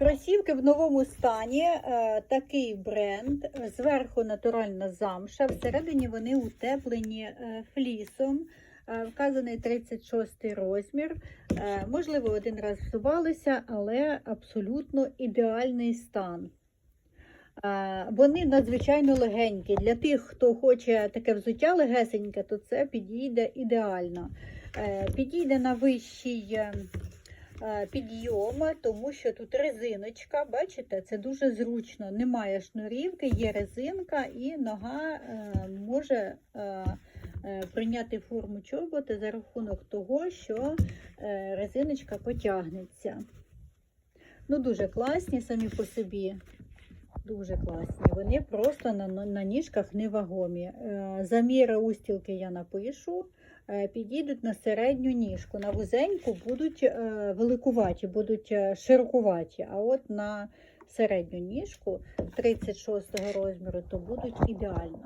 Кросівки в новому стані. е, Такий бренд. Зверху натуральна замша. Всередині вони утеплені е, флісом. Е, Вказаний 36 розмір. Можливо, один раз всувалися, але абсолютно ідеальний стан. Вони надзвичайно легенькі. Для тих, хто хоче таке взуття легесеньке, то це підійде ідеально. Підійде на вищий е, е, тому що тут резиночка, бачите, це дуже зручно. Немає шнурівки, є резинка, і нога е, може е, прийняти форму чобота за рахунок того, що резиночка потягнеться. Ну, дуже класні самі по собі. Дуже класні. Вони просто на, на ніжках невагомі. Заміри устілки я напишу. Е, Підійдуть на середню ніжку. На вузеньку будуть е, великуваті, будуть е, широкуваті. А от на середню ніжку 36 розміру то будуть ідеально.